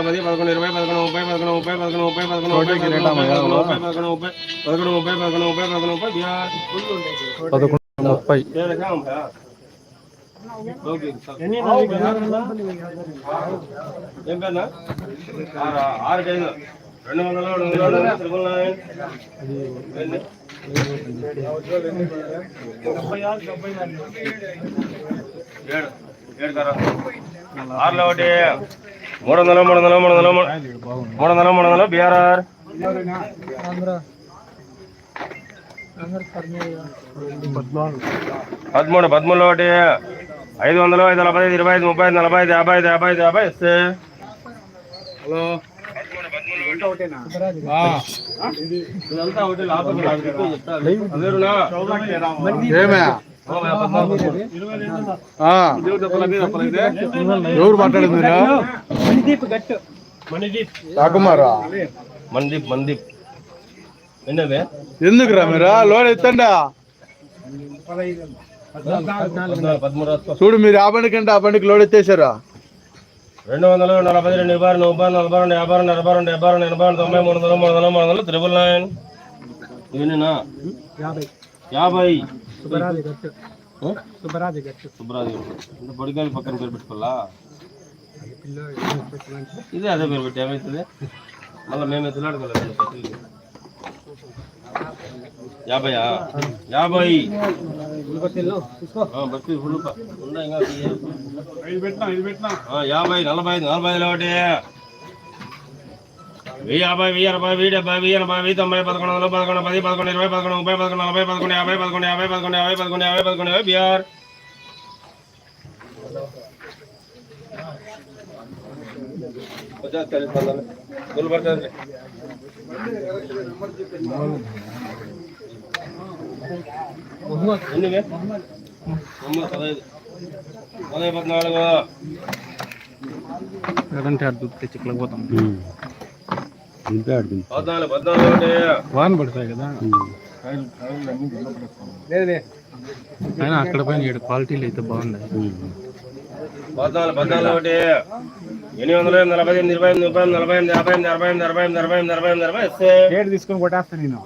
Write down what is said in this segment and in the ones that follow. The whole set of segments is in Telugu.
వందల పది పదకొండు ఇరవై పదకొండు ముప్పై పదకొండు ముప్పై పదకొండు ముప్పై పదకొండు ముప్పై పదకొండు ముప్పై పదకొండు ముప్పై పదకొండు ముప్పై పదకొండు ముప్పై పదకొండు ముప్పై బిహార్ పదకొండు ముప్పై ఏం ఆరు ఐదు రెండు వందల నైన్ ఎన్ని? ఏడు ఏడు ఆరులో ఒకటి మూడు వందలు మూడు వందలు మూడు వందలు మూడు వందలు మూడు వందలు బీఆర్ఆర్. పదమూడు పదమూడు ఒకటి ఐదు వందలు ఐదు నలభై ఐదు ఇరవై ఐదు ముప్పై ఐదు నలభై ఐదు యాభై ఐదు యాభై ఐదు యాభై ఇస్తే హలో. ఎవరు ఒకటి మణిదీప్ గట్టు. మణిదీప్. రాకుమారా? మణిదీప్ మణిదీప్. ఎన్నవే ఎందుకు రా మీరా లోడ్ ఎత్తండా చూడు మీరు ఆ బండి కంటే ఆ బండికి లోడ్ ఎత్తేసారా రెండు వందల నలభై రెండు ఇరవై రెండు ముప్పై నలభై రెండు యాభై రెండు అరవై రెండు డెబ్బై రెండు ఎనభై రెండు తొంభై మూడు వందల మూడు వందల మూడు వందలు త్రిబుల్ నైన్. ఇవన్నీనా? యాభై. సుబ్బరాజు గట్టు. సుబ్బరాజు గట్టు. సుబ్బరాజు గట్టు. పడికాయలు పక్కన పెట్టుకోవాలా? ఇదే అదే పేరు పెట్టి ఏమవుతుంది మళ్ళీ మేము ఎత్తులాడుకోలేదు యాభైయా యాభై ఆ, బస్సు ఫుల్ ప- ఉందా ఇంకా ఆ, యాభై నలభై ఐదు నలభై ఐదు ఒకటి వెయ్యి యాభై వెయ్యి అరవై వెయ్యి డెబ్బై వెయ్యి ఎనభై వెయ్యి తొంభై పదకొండు వందలు పదకొండు పది పదకొండు ఇరవై పదకొండు ముప్పై పదకొండు నలభై పదకొండు యాభై పదకొండు యాభై పదకొండు యాభై పదకొండు యాభై పదకొండు యాభై బీఆర్ లేదంటే అటు తెచ్చిట్లకు పోతాం. పద్నాలుగు పద్నాలుగు ఒకటి వాన పడతాయి కదా. అయినా అక్కడ పైన ఏడు క్వాలిటీలు అయితే బాగున్నాయి. పద్నాలుగు పద్నాలుగు ఒకటి ఎనిమిది వందల నలభై ఎనిమిది ఇరవై ఎనిమిది ముప్పై నలభై ఎనిమిది యాభై ఎనిమిది అరవై ఎనిమిది అరవై ఎనిమిది అరవై ఎనిమిది అరవై ఎనిమిది అరవై ఇస్తే తీసుకొని కొట్టేస్తాను నేను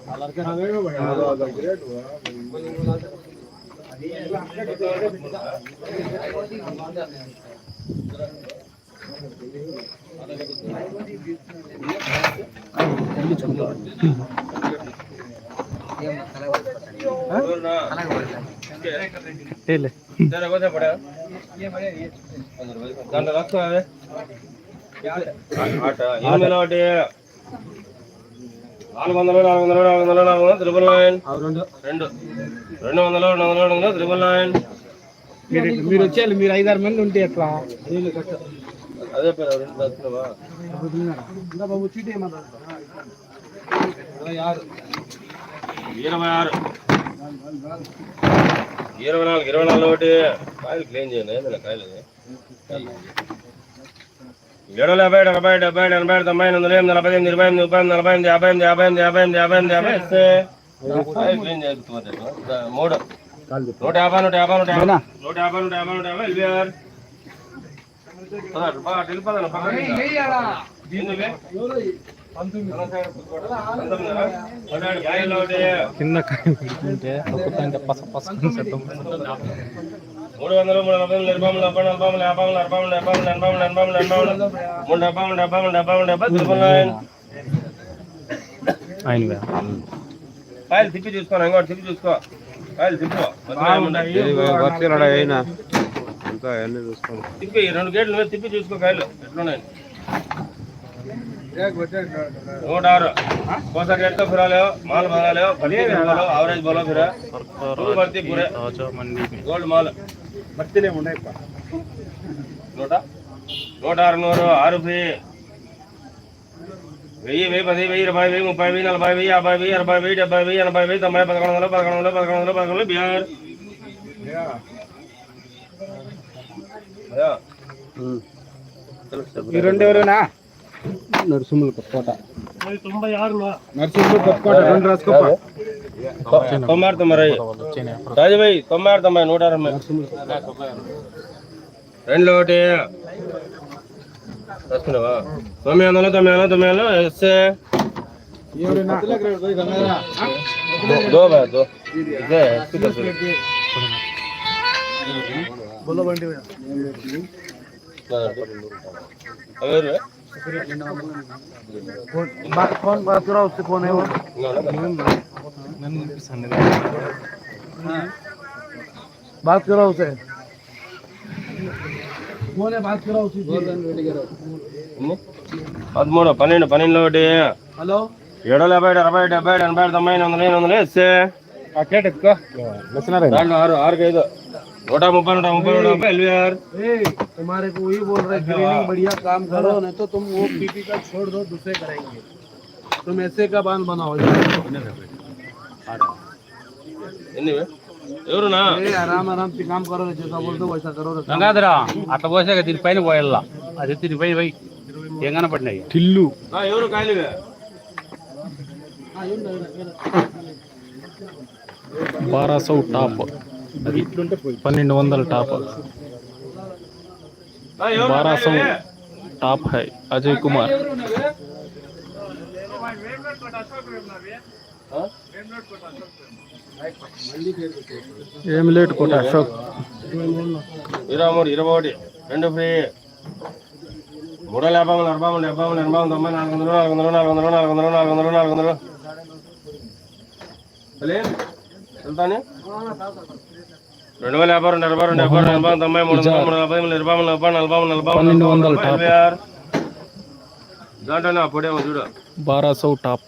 ఎవరున్నా? టేలే సరే, పోతే పడా. దాంట్లో రాసుకో అవే. ఆట ఎనిమిది ఒకటి నాలుగు వందలు నాలుగు వందలు నాలుగు వందలు నాలుగు వందలు త్రిబుల్ నైన్ రెండు రెండు వందలు రెండు వందలు రెండు వందలు త్రిబుల్ నైన్ మీరు మీరు వచ్చేయాలి మీరు ఐదారు మంది ఉంటే ఎట్లా అదే పేరు రెండు రాసుకున్నావా ఇరవై ఆరు ఇరవై నాలుగు ఇరవై నాలుగు ఒకటి కాయలు క్లీన్ చేయండి కాయలు ఇది. ఏడు యాభై డెబ్బై డెబ్బై ఎనభై తొంభై ఎనిమిది వందల ఎనిమిది నలభై ఎనిమిది ఇరవై ఎనిమిది ముప్పై ఎనిమిది నలభై ఎనిమిది యాభై ఎనిమిది యాభై ఎనిమిది యాభై ఎనిమిది యాభై ఎనిమిది యాభై ఇస్తే క్లీన్ చేస్తుంది మూడు నూట యాభై నూట యాభై నూట యాభై నూట యాభై నూట యాభై నూట యాభై ఇరవై ఆరు కింద కాయ పెడుతుంటే పస శబ్దం మూడు వందలు మూడు నలభై నలభై నలభై నలభై యాభై నలభై నలభై నలభై నలభై నలభై మూడు డెబ్బై డెబ్బై డెబ్బై డెబ్బై త్రిపుల్ నైన్. ఆయన కాయలు తిప్పి చూసుకో ఇంకోటి తిప్పి చూసుకో. కాయలు తిప్పు. తిప్పి రెండు గేట్లు మీద తిప్పి చూసుకో కాయలు. ఎట్లున్నాయి? నూట ఆరు. కోసా గేట్తో ఫిరాలో మాల్ పల్లి ఫిరాలో ఆవరేజ్ బోలో ఫిరా ఫుల్ భర్తీ పూరే గోల్డ్ మాల్. బర్తీలే ఉన్నాయి నూట? నూట ఆరు వెయ్యి. వెయ్యి పది వెయ్యి ఇరవై వెయ్యి ముప్పై వెయ్యి నలభై వెయ్యి యాభై వెయ్యి అరవై వెయ్యి డెబ్బై వెయ్యి ఎనభై వెయ్యి తొంభై పదకొండు వందలు పదకొండు వందలు పదకొండు వందలు పదకొండు వందలు బీహార్. ఈ రెండు ఎవరేనా నరసింహుల కొప్పకోట నరసింహుల కొప్పకోట రెండు రాసుకోప తొంభై ఆరు తొంభై రాజుభై తొంభై ఆరు తొంభై నూట అరవై రెండు ఒకటి రాసుకున్నావా తొమ్మిది వందలు తొమ్మిది వందలు తొమ్మిది వందలు ఎస్ఏ దో బా దో ఇదే బుల్ల బండి कौन मथुरा उससे कौन है वो बात करो उसे कौन है बात करो उसे పదమూడు పన్నెండు పన్నెండులో ఒకటి హలో ఏడో యాభై అరవై డెబ్బై ఎనభై తొంభై వందల ఎనిమిది వందలు ఇస్తే దాంట్లో ఆరు ఆరుకు ఐదు नोटा मुपा नोटा मुपा नोटा मुपा ए तुम्हारे को वही बोल रहा है बढ़िया काम करो नहीं तो तुम वो पीपी का छोड़ दो दूसरे करेंगे तुम ऐसे का बाँध बनाओ ఎవరునా ఆరామ్ ఆరామ్ కామ్ కరో చేసా బోల్తో వైసా కరో గంగాధరా అట్లా भाई। దీనిపైన పోయల్లా అది దీనిపై పోయి ఏం కనపడినాయి టిల్లు ఎవరు కాయలు बारह सौ टॉप। అది పన్నెండు వందల టాప్. బారాసౌ టాప్ హై అజయ్ కుమార్. ఏమి లేట్ కోట అశోక్. ఇరవై మూడు ఇరవై ఒకటి రెండు ఫ్రీ. మూడు వందల యాభై మూడు అరవై మూడు డెబ్బై మూడు ఎనభై మూడు తొంభై నాలుగు వందలు నాలుగు వందలు నాలుగు వందలు నాలుగు వందలు నాలుగు వందలు నాలుగు వందలు. వెళ్తాను రెండు వేల యాభై రెండు అరవై రెండు ఎనభై తొంభై మూడు వందల మూడు నలభై మూడు ఇరవై మూడు నలభై నలభై మూడు నలభై పన్నెండు వందల. ఇరవై ఆరు దాంట్లోనే అప్పుడేమో చూడు బారాసౌ టాప్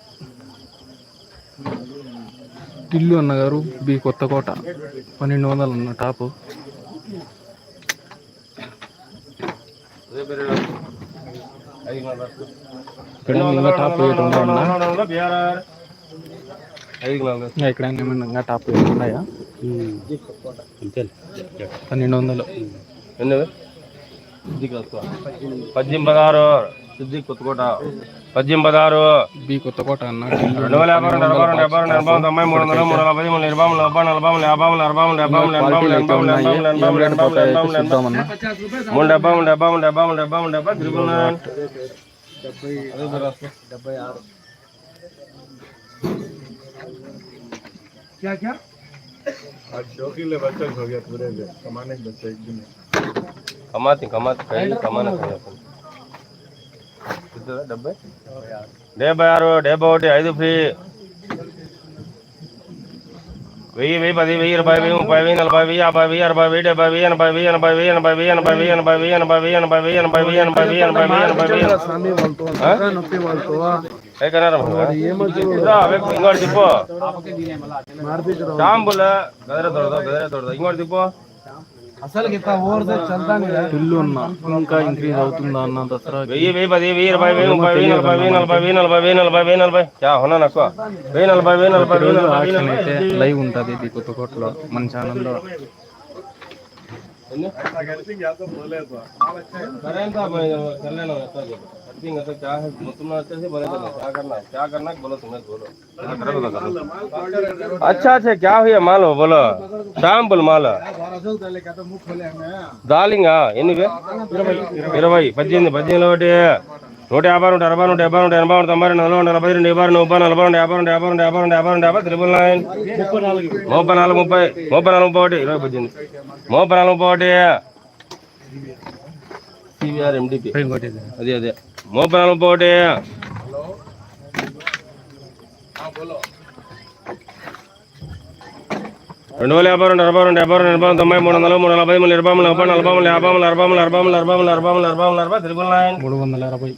టిల్లు అన్నగారు బి కొత్తకోట పన్నెండు వందలు అన్న టాప్ టాప్ ఏడు ఉన్నాయన్న బీఆర్ఆర్ ఐదు వందలు ఇంకా ఇక్కడ టాప్ ఉన్నాయా పన్నెండు వందలు పద్దెనిమిది పదహారు సిద్ధి కొత్తకోట పద్దెనిమిది పదహారు బి కొత్తకోట అన్న రెండు వేల యాభై రెండు అరవై రెండు డెబ్బై రెండు ఎనభై తొంభై మూడు వందలు మూడు నలభై మూడు ఇరవై మూడు నలభై నలభై మూడు యాభై మూడు అరవై మూడు డెబ్బై మూడు ఎనభై మూడు ఎనభై మూడు ఎనభై మూడు ఎనభై మూడు ఎనభై మూడు ఎనభై మూడు ఎనభై చూద్దామన్నా మూడు డెబ్బై మూడు డెబ్బై మూడు డెబ్బై మూడు డెబ్బై మూడు డెబ్బై త్రిపుల్ నైన్ क्या क्या కమాతి కమాతి కైలు కమాన డెబ్బై డెబ్బై ఆరు డెబ్బై ఒకటి ఐదు ఫ్రీ వెయ్యి వెయ్యి పది వెయ్యి ఇరవై వెయ్యి ముప్పై వెయ్యి నలభై వెయ్యి యాభై వెయ్యి అరవై వెయ్యి డెబ్బై వెయ్యి ఎనభై వెయ్యి ఎనభై వెయ్యి ఎనభై వెయ్యి ఎనభై వెయ్యి ఎనభై వెయ్యి ఎనభై వెయ్యి ఎనభై వెయ్యి ఎనభై వెయ్యి ఎనభై వెయ్యి ఎనభై వెయ్యి ఎనభై వెయ్యి ఇంకోటి తిప్పు. షాంపుల. గదిరే తొడదు గదిరే తొడదు. ఇంకోటి తిప్పు. అసలు ఇంకా ఇంక్రీజ్ అవుతుందా అన్న దసరా వెయ్యి వెయ్యి పది యా ఉన్నా నాకు. వెయ్యి నలభై వెయ్యి నలభై అంతా చల్లేనా कटिंग तो क्या है तुम अच्छे से बोले तो क्या करना है क्या करना है बोलो तुम्हें बोलो क्या करोगे तो करो अच्छा अच्छा क्या हुआ मालो बोलो శాంపుల్ మాల దాలింగా ఎన్ని వే? ఇరవై పద్దెనిమిది పద్దెనిమిది ఒకటి నూట యాభై నూట అరవై నూట డెబ్బై నూట ఎనభై నూట తొంభై రెండు నలభై నలభై రెండు యాభై రెండు ముప్పై నలభై రెండు యాభై రెండు యాభై రెండు యాభై రెండు యాభై రెండు యాభై త్రిపుల్ నైన్ ముప్పై నాలుగు ముప్పై ముప్పై నాలుగు ముప్పై ఒకటి ఇరవై పద్దెనిమిది ముప్పై నాలుగు ముప్పై ఒకటి సివిఆర్ ఎండిపి ఇంకోటి ఇది. అదే అదే ముప్పై ఒకటి రెండు వేల యాభై రెండు అరవై రెండు డెబ్బై రెండు ఎనభై తొంభై మూడు వందలు మూడు నలభై మూడు ఇరవై నలభై నలభై మూడు యాభై అరవై అరవై అరవై మూడు అరవై అరవై అరవై నైన్ మూడు వందల అరవై యాభై.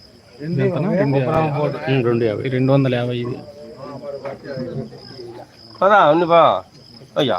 రెండు యాభై రెండు వందల యాభై ఇది పదా ఉంది బా అయ్యా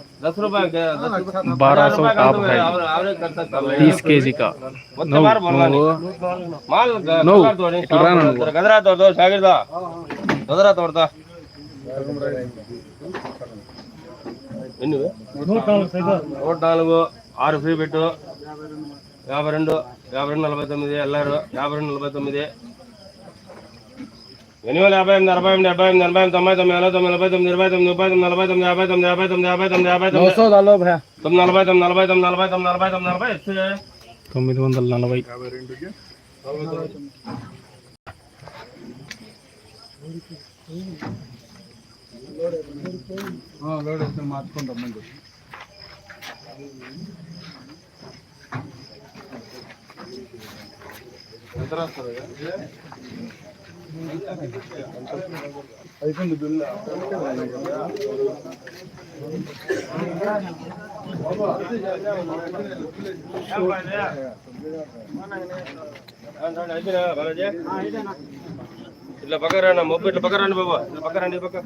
दस रुपए के दस रुपए बारह सौ हजार रुपए टॉप कम है। आवरे- आवरे करता था मैं। तीस के जी का उतने बार बोलना नहीं माल ग- नो, कलर तोड़ी, इतना राना साफ तेरा गदरा तोड़ दो शागिर्दा गदरा तोड़ता ఎన్ని ఇవి? నూట నాలుగు ఆరు ఫ్రీ పెట్టు యాభై రెండు యాభై రెండు నలభై తొమ్మిది ఎల్లారు యాభై రెండు నలభై తొమ్మిది ఎనిమిది యాభై ఎనిమిది అరవై ఎనిమిది డెబ్బై ఎనిమిది ఎనభై తొంభై తొమ్మిది ఎనభై తొమ్మిది నలభై తొమ్మిది ఇరవై తొమ్మిది ముప్పై తొమ్మిది నలభై తొమ్మిది యాభై తొమ్మిది యాభై తొమ్మిది యాభై తొమ్మిది యాభై తొమ్మిది తొమ్మిది నలభై తొమ్మిది నలభై తొమ్మిది నలభై తొమ్మిది నలభై తొమ్మిది నలభై తొమ్మిది వందల నలభై మార్చుకుంటాం ఎంత రాస్తారు అయిపోయింది బిల్ ఇట్లా పక్క రండి మొబ్బు ఇట్లా పక్క రండి బాబా ఇట్లా పక్క రండి పక్క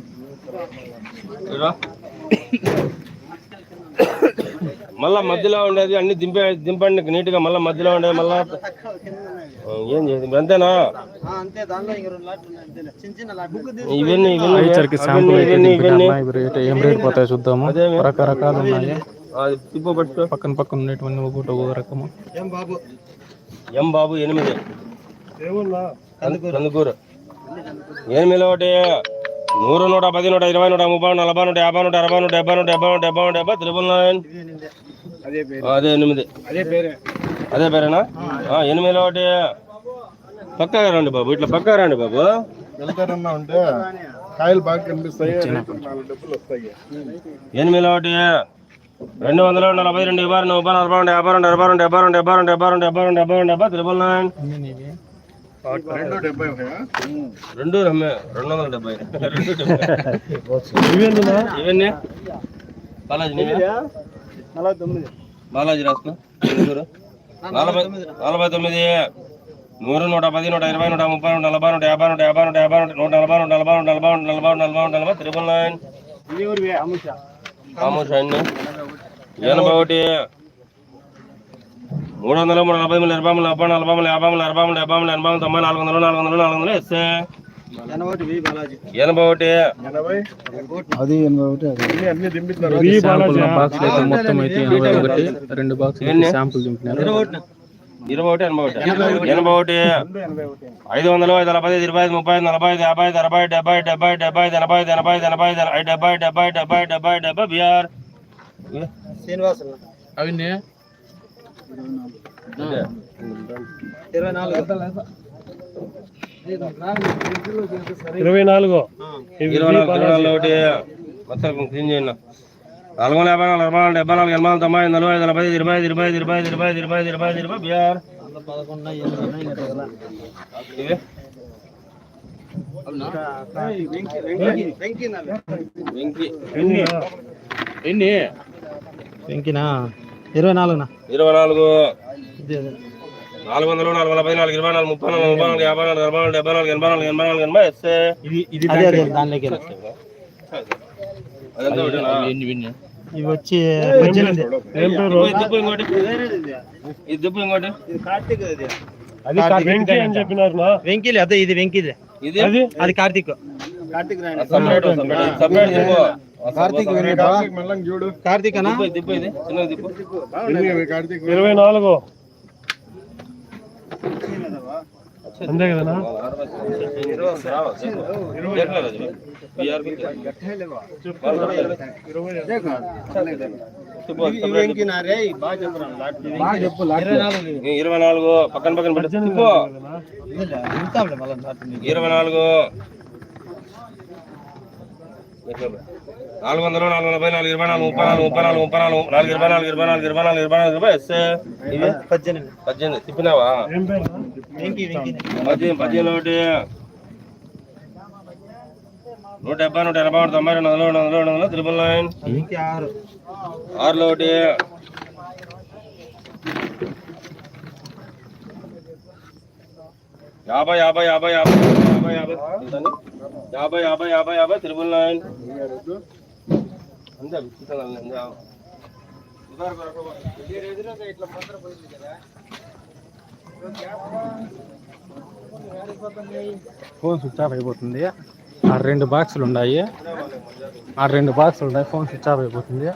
మళ్ళా మధ్యలో ఉండేది అన్ని దింపే దింపండి నీట్గా మళ్ళా మధ్యలో ఉండేది మళ్ళా ఏం చేసి అంతేనా ఇవన్నీ ఇవన్నీ శాంపుల్ అయితే ఏం రేట్ పోతాయి చూద్దాము? రకరకాలు ఉన్నాయి పక్కన పక్కన ఉన్నటువంటి ఒకటి ఒక రకము బాబు ఎం బాబు ఎనిమిది కందు- కందుకూరు ఎనిమిది ఒకటి నూరు నూట పది నూట ఇరవై నూట ముప్పై నలభై నూట యాభై నూట అరవై నూట డెబ్బై నూట డెబ్బై నూట డెబ్బై నూట డెబ్బై త్రిబుల్ నైన్ అదే పేరు ఆ, అదే ఎనిమిది అదే పేరే అదే పేరేనా? ఎనిమిది ఒకటి. పక్కగా రండి బాబు ఇట్లా పక్కగా రండి బాబు. వెళ్తారన్నా ఉంటే కాయలు బాగా కనిపిస్తాయి నాలుగు డబ్బులు వస్తాయి. ఎనిమిది ఒకటి. రెండు వందల నలభై రెండు ఇరవై రెండు ముప్పై నలభై రెండు యాభై రెండు డెబ్బై రెండు డెబ్బై రెండు డెబ్బై రెండు డెబ్బై రెండు డెబ్బై రెండు డెబ్బై రెండు డెబ్బై త్రిబుల్ నైన్ రెండు డెబ్బై రెండు రమ్మే రెండు వందల డెబ్బై. రెండు డెబ్బై. ఇవన్నీ? బాలాజీ నీవే? నలభై తొమ్మిది. బాలాజీ రాసుకో ఐదుగురు. నలభై నలభై తొమ్మిది. నూరు నూట పది నూట ఇరవై నూట ముప్పై నూట నలభై నూట యాభై నూట యాభై నూట యాభై నూట నలభై నూట నలభై నూట నలభై నూట నలభై నూట నలభై నూట నలభై త్రిబుల్ నైన్ ఇది ఊరివే? అముష. కామోష్ అన్ని. ఎనభై ఒకటి. మూడు వందల మూడు నలభై మూడు ఇరవై మూడు నలభై నలభై యాభై మూడు అరవై మూడు డెబ్బై మూడు ఎనభై తొంభై నాలుగు వందలు నాలుగు వందలు నాలుగు వందలు ఎస్ ఎనభై ఒకటి వెయ్యి బాలాజీ. ఎనభై ఒకటి. ఎనభై అది ఎనభై ఒకటి అన్ని అన్ని దింపిస్తారు శాంపుల్. బాక్స్ అయితే మొత్తం అయితే ఎనభై ఒకటి రెండు బాక్స్ శాంపుల్ దింపినారు. ఇరవై ఒకటి. ఎనభై ఒకటి. ఎనభై ఒకటి. ఎనభై ఒకటి. ఐదు వందలు ఐదు నలభై ఐదు ఇరవై ఐదు ముప్పై ఐదు నలభై ఐదు యాభై ఐదు అరవై డెబ్బై డెబ్బై డెబ్బై ఐదు ఎనభై ఐదు ఎనభై ఐదు ఎనభై ఐదు ఐదు డెబ్బై డెబ్బై డెబ్బై డెబ్బై డెబ్బై బిఆర్. శ్రీనివాస అవి ఇరవై నాలుగు. ఇరవై నాలుగు. ఇరవై నాలుగు ఒకటి మొత్తం క్లీన్ చేయండి. నాలుగు వందల యాభై నాలుగు అరవై నాలుగు డెబ్బై నాలుగు ఎనభై నాలుగు తొంభై ఐదు నలభై ఐదు నలభై ఐదు ఇరవై ఐదు ఇరవై ఐదు ఇరవై ఐదు ఇరవై ఐదు ఇరవై ఐదు ఇరవై ఐదు ఇరవై బిఆర్. వెంకీనా? ఇరవై నాలుగునా? ఇరవై నాలుగు. నాలుగు వందలు నాలుగు వందల పది నాలుగు ఇరవై నాలుగు ముప్పై నాలుగు ముప్పై నాలుగు యాభై నాలుగు అరవై నాలుగు డెబ్బై నాలుగు ఎనభై నాలుగు ఎనభై నాలుగు ఎనభై ఎస్? ఇవి వచ్చి ఇది దిప్పు ఇంకోటి ఇది దిప్పు ఇంకోటి అది వెంకీ అని చెప్పినారు వెంకీలే అదే ఇది వెంకీదే ఇది అది కార్తీక్ కార్తీక్ కార్తీక్ కార్తీక్ దిప్పు ఇరవై నాలుగు అంతే కదా ఇరవై నాలుగు పక్కన పక్కన ఇరవై నాలుగు. నాలుగు వందలు నాలుగు నలభై నాలుగు ఇరవై నాలుగు ముప్పై నాలుగు ముప్పై నాలుగు ముప్పై నాలుగు నాలుగు ఇరవై నాలుగు ఇరవై నాలుగు ఇరవై నాలుగు ఇరవై నాలుగు ఇరవై ఎస్ ఇవి పద్దెనిమిది పద్దెనిమిది తిప్పినావా పద్దెనిమిది పద్దెనిమిది ఒకటి నూట డెబ్బై నూట ఎనభై ఒకటి తొంభై రెండు వందలు రెండు వందలు రెండు వందలు త్రిపుల్ నైన్ ఆరు ఆరులో ఒకటి యాభై యాభై యాభై యాభై యాభై యాభై యాభై యాభై యాభై యాభై త్రిపుల్ నైన్ అంతే బిస్కెట్ ఇట్లా మాత్రం పోయింది కదా. ఫోన్ స్విచ్ ఆఫ్ అయిపోతుంది. ఆ రెండు బాక్సులు ఉన్నాయి. ఆ రెండు బాక్సులు ఉన్నాయి ఫోన్ స్విచ్ ఆఫ్ అయిపోతుంది.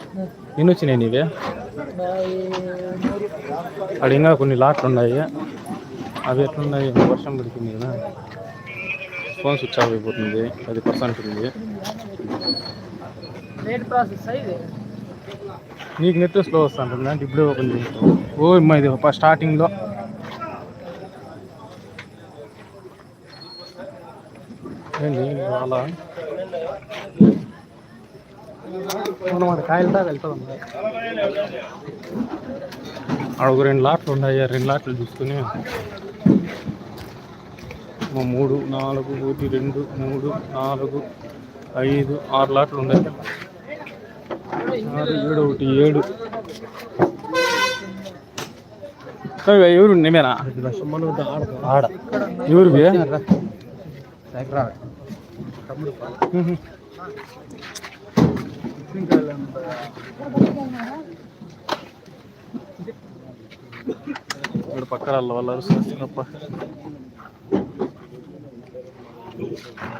ఎన్ని వచ్చినాయి నీవే? అక్కడ ఇంకా కొన్ని లాట్లు ఉన్నాయి. అవి ఎట్లున్నాయి? వర్షం పడుతుంది కదా. ఫోన్ స్విచ్ ఆఫ్ అయిపోతుంది పది పర్సెంట్ ఉంది. నీకు నెట్ స్లో వస్తుంటుంది అంటే ఇప్పుడే ఓపెన్ చేస్తావు ఓ అమ్మా ఇది స్టార్టింగ్లో ఏంటి అలా? మనం అది కాయలు దాకా వెళ్తాం ఆడ ఒక రెండు లాట్లు ఉన్నాయి రెండు లాట్లు చూసుకుని. మూడు నాలుగు ఒకటి రెండు మూడు నాలుగు ఐదు ఆరు లాట్లు ఉన్నాయి. ఆరు ఏడు ఒకటి ఏడు. ఎవరు నేమేనా? ఆడ. ఎవరు ఇక్కడ పక్కన వాళ్ళ వాళ్ళు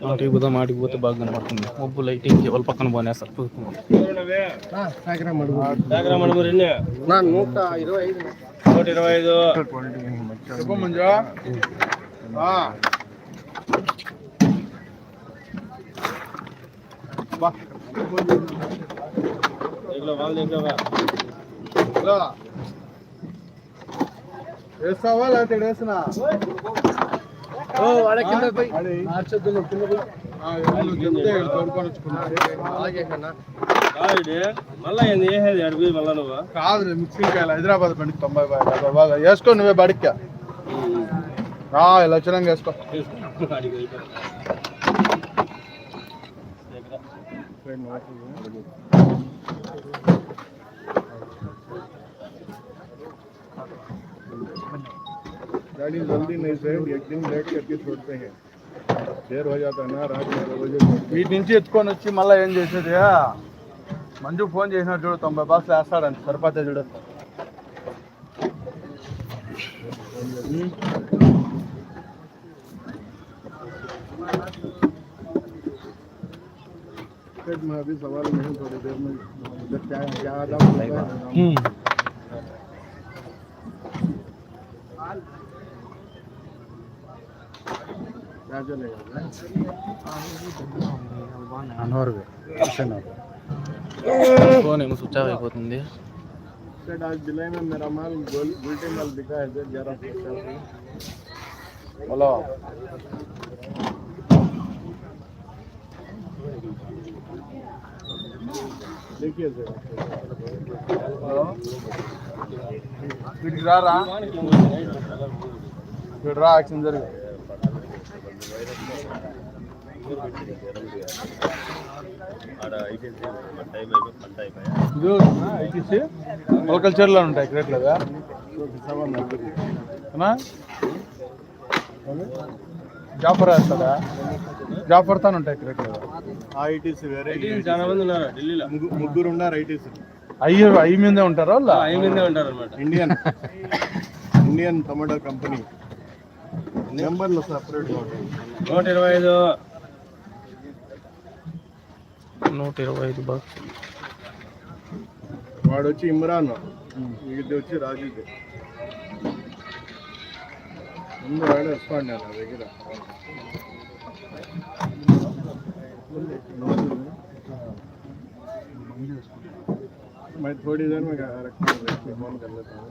ఆటికి పోదాం ఆటికి పోతే బాగా కనపడుతుంది. మబ్బు లైటింగ్ వాళ్ళ పక్కన పోనే చూసుకుందాం నూట ఇరవై ఐదు నూట ఇరవై ఐదు వేస్తావా లేకపోతే వేస్తున్నా కింద మిక్సింగ్ కాయలు హైదరాబాద్ బండి తొంభై బాగా వేసుకో నువ్వే బడిక్కా. వచ్చినాక వేసుకో. అడిగి అయిపోయింది. गाड़ी जल्दी नहीं सेव एक दिन लेट करके छोड़ते हैं देर हो जाता है ना रात में बजे వీటి నుంచి ఎత్తుకొని వచ్చి మళ్ళీ ఏం చేసేది మంజు ఫోన్ చేసినట్టు చూడు తొంభై బాక్స్ వేస్తాడంట సరిపోతే చూడు में अभी सवाल नहीं थोड़ी देर में इधर क्या क्या आदम क्या चलेगा అనవరవే ఫోన్ ఏమో స్విచ్ ఆఫ్ అయిపోతుంది सर आज जुलाई में मेरा माल गोल गुलटी माल बिका है सर ग्यारह सौ पचासी बोलो देखिए सर వీటికి రారా వీడు రా యాక్షన్ జరిగి ఇది ఐటీసీ కల్చర్లో ఉంటాయి క్రేట్లుగా జాఫర్ వేస్తాడా? జాఫర్ తాను ఉంటాయి క్రేట్లుగా ఐటీసీ వేరే ఐటీసీ చాలా మంది ఉన్నారు ఢిల్లీలో. ముగ్గురు ఉన్నారు ఐటీసీ. అయ్యి అయ్యి మీదే ఉంటారా వాళ్ళ? ఐ మీదే ఉంటారు అనమాట ఇండియన్ ఇండియన్ టమాటో కంపెనీ. నెంబర్లు సపరేట్గా ఉంటాయి నూట ఇరవై ఐదు నూట ఇరవై ఐదు బాక్స్ వాడు వచ్చి ఇమ్రాన్ ఇది వచ్చి రాజీవ్ ముందు వాడు రెస్పాండ్ నా దగ్గర मैं थोड़ी देर में रखता हूँ फोन कर लेता हूँ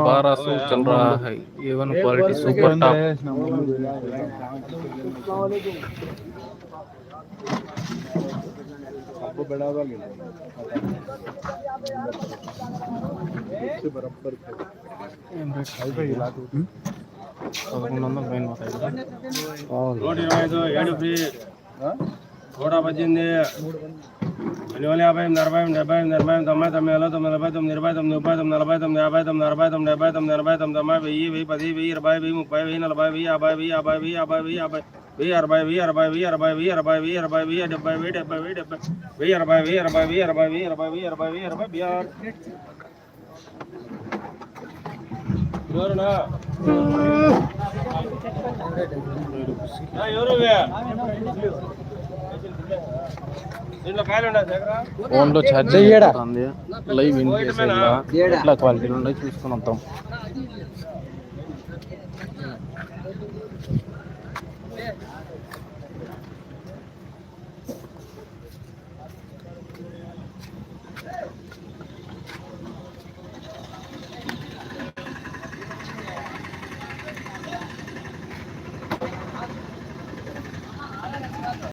बारह सौ चल रहा है एवन क्वालिटी सुपर टॉप आपको बढ़ावा मिलेगा इससे बराबर పదకొండు వందల పైన నూట ఇరవై ఐదు ఏడు ఫ్రీ నూట పద్దెనిమిది రెండు వేల యాభై ఎనిమిది అరవై ఎనిమిది డెబ్బై ఎనిమిది ఎనభై ఎనిమిది తొంభై తొమ్మిది నలభై తొమ్మిది నలభై తొమ్మిది ఇరవై తొమ్మిది ముప్పై తొమ్మిది నలభై తొమ్మిది యాభై తొమ్మిది అరవై తొమ్మిది డెబ్బై తొమ్మిది ఎనభై తొమ్మిది తొంభై వెయ్యి వెయ్యి పది వెయ్యి ఇరవై వెయ్యి ముప్పై వెయ్యి నలభై వెయ్యి యాభై వెయ్యి యాభై వెయ్యి యాభై వెయ్యి యాభై వెయ్యి అరవై వెయ్యి అరవై వెయ్యి అరవై వెయ్యి అరవై వెయ్యి అరవై వెయ్యి డెబ్బై వెయ్యి డెబ్బై వెయ్యి డెబ్బై వెయ్యి అరవై వెయ్యి అరవై వెయ్యి అరవై వెయ్యి అరవై వెయ్యి అరవై వెయ్యి అరవై బిఆర్ ఎవరునా ఎవరు దీంట్లో కాయలు ఉన్నాయి దగ్గర ఫోన్లో ఛార్జ్ లైవ్ ఇన్ ఎట్లా క్వాలిటీలు ఉన్నాయి చూసుకుని వద్దాం.